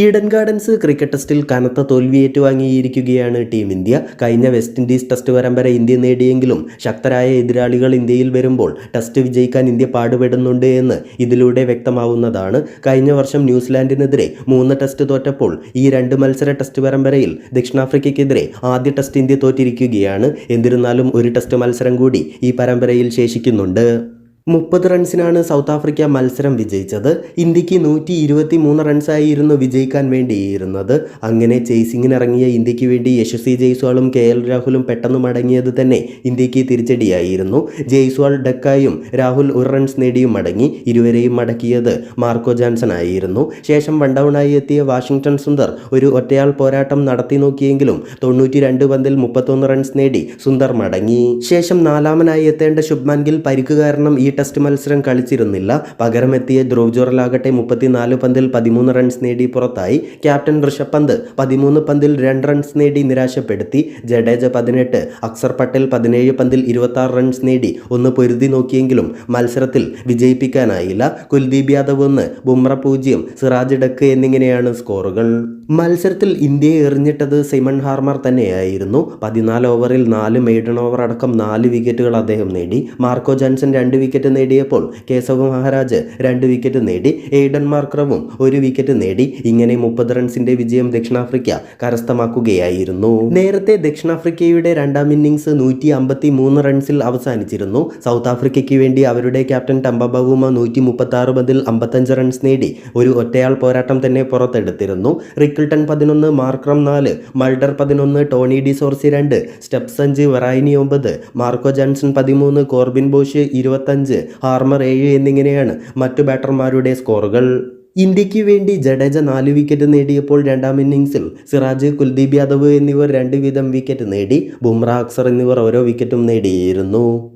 Eden gardens cricket ടെസ്റ്റിൽ കനത്ത തോൽവി ഏറ്റുവാങ്ങിയിരിക്കുകയാണ് ടീം ഇന്ത്യ. കഴിഞ്ഞ വെസ്റ്റ് ഇൻഡീസ് ടെസ്റ്റ് പരമ്പര ഇന്ത്യ നേടിയെങ്കിലും ശക്തരായ എതിരാളികൾ ഇന്ത്യയിൽ വരുമ്പോൾ ടെസ്റ്റ് വിജയിക്കാൻ ഇന്ത്യ പാടുപെടുന്നുണ്ട് എന്ന് ഇതിലൂടെ വ്യക്തമാവുന്നതാണ്. കഴിഞ്ഞ വർഷം ന്യൂസിലാൻഡിനെതിരെ മൂന്ന് ടെസ്റ്റ് തോറ്റപ്പോൾ ഈ രണ്ട് മത്സര ടെസ്റ്റ് പരമ്പരയിൽ ദക്ഷിണാഫ്രിക്കയ്ക്കെതിരെ ആദ്യ ടെസ്റ്റ് ഇന്ത്യ തോറ്റിരിക്കുകയാണ്. എന്നിരുന്നാലും ഒരു ടെസ്റ്റ് മത്സരം കൂടി ഈ പരമ്പരയിൽ ശേഷിക്കുന്നുണ്ട്. മുപ്പത് റൺസിനാണ് സൗത്ത് ആഫ്രിക്ക മത്സരം വിജയിച്ചത്. ഇന്ത്യയ്ക്ക് നൂറ്റി ഇരുപത്തി മൂന്ന് റൺസായിരുന്നു വിജയിക്കാൻ വേണ്ടിയിരുന്നത്. അങ്ങനെ ചേസിങ്ങിനിറങ്ങിയ ഇന്ത്യയ്ക്ക് വേണ്ടി യശസ്വി ജയ്സ്വാളും കെ എൽ രാഹുലും പെട്ടെന്ന് മടങ്ങിയത് തന്നെ ഇന്ത്യയ്ക്ക് തിരിച്ചടിയായിരുന്നു. ജയ്സ്വാൾ ഡക്കായും രാഹുൽ ഒരു റൺസ് നേടിയും മടങ്ങി. ഇരുവരെയും മടക്കിയത് മാർക്കോ ജാൻസൺ ആയിരുന്നു. ശേഷം വൺ ഡൗണായി എത്തിയ വാഷിംഗ്ടൺ സുന്ദർ ഒരു ഒറ്റയാൾ പോരാട്ടം നടത്തി നോക്കിയെങ്കിലും തൊണ്ണൂറ്റി രണ്ട് പന്തിൽ മുപ്പത്തൊന്ന് റൺസ് നേടി സുന്ദർ മടങ്ങി. ശേഷം നാലാമനായി എത്തേണ്ട ശുഭ്മാൻ ഗിൽ പരിക്ക് കാരണം ഈ ടെസ്റ്റ് മത്സരം കളിച്ചിരുന്നില്ല. പകരമെത്തിയ ധ്രുവ് ജോറലാകട്ടെ മുപ്പത്തിനാല് പന്തിൽ പതിമൂന്ന് റൺസ് നേടി പുറത്തായി. ക്യാപ്റ്റൻ ഋഷഭ് പന്ത് പതിമൂന്ന് പന്തിൽ രണ്ട് റൺസ് നേടി നിരാശപ്പെടുത്തി. ജഡേജ പതിനെട്ട് അക്സർ പട്ടേൽ പതിനേഴ് പന്തിൽ ഇരുപത്തി റൺസ് നേടി. ഒന്ന് പൊരുതി നോക്കിയെങ്കിലും മത്സരത്തിൽ വിജയിപ്പിക്കാനായില്ല. കുൽദീപ് യാദവ് ഒന്ന് ബുംറ പൂജ്യം സിറാജ് ഡക്ക് എന്നിങ്ങനെയാണ് സ്കോറുകൾ. മത്സരത്തിൽ ഇന്ത്യയെ എറിഞ്ഞിട്ടത് സിമൺ ഹാർമർ തന്നെയായിരുന്നു. പതിനാല് ഓവറിൽ നാല് മെയ്ഡൺ ഓവർ അടക്കം നാല് വിക്കറ്റുകൾ അദ്ദേഹം നേടി. മാർക്കോ ജോൺസൺ രണ്ട് വിക്കറ്റ് നേടിയപ്പോൾ കേശവ് മഹാരാജ് രണ്ട് വിക്കറ്റ് നേടി എയ്ഡൻ മാർക്രവും ഒരു വിക്കറ്റ് നേടി. ഇങ്ങനെ മുപ്പത് റൺസിന്റെ വിജയം ദക്ഷിണാഫ്രിക്ക കരസ്ഥമാക്കുകയായിരുന്നു. നേരത്തെ ദക്ഷിണാഫ്രിക്കയുടെ രണ്ടാം ഇന്നിംഗ്സ് നൂറ്റി അമ്പത്തി മൂന്ന് റൺസിൽ അവസാനിച്ചിരുന്നു. സൗത്ത് ആഫ്രിക്കയ്ക്ക് വേണ്ടി അവരുടെ ക്യാപ്റ്റൻ ടംബബവുമ നൂറ്റി മുപ്പത്തി ആറ് മുതൽ അമ്പത്തഞ്ച് റൺസ് നേടി. ഒരു ഒറ്റയാൾ പോരാട്ടം തന്നെ പുറത്തെടുത്തിരുന്നു. റിക്കിൾട്ടൺ പതിനൊന്ന് മാർക്രം നാല് മൾഡർ പതിനൊന്ന് ടോണി ഡി സോർസി രണ്ട് സ്റ്റെപ്സഞ്ച് വെറൈനി ഒമ്പത് മാർക്കോ ജോൺസൺ പതിമൂന്ന് കോർബിൻ ബോഷ് ഇരുപത്തഞ്ച് ഹാർമർ ഏഴ് എന്നിങ്ങനെയാണ് മറ്റു ബാറ്റർമാരുടെ സ്കോറുകൾ ഇന്ത്യയ്ക്ക് വേണ്ടി ജഡേജ നാല് വിക്കറ്റ് നേടിയപ്പോൾ രണ്ടാം ഇന്നിംഗ്സിൽ സിറാജ് കുൽദീപ് യാദവ് എന്നിവർ രണ്ട് വീതം വിക്കറ്റ് നേടി. ബുംറ അക്സർ എന്നിവർ ഓരോ വിക്കറ്റും നേടിയിരുന്നു.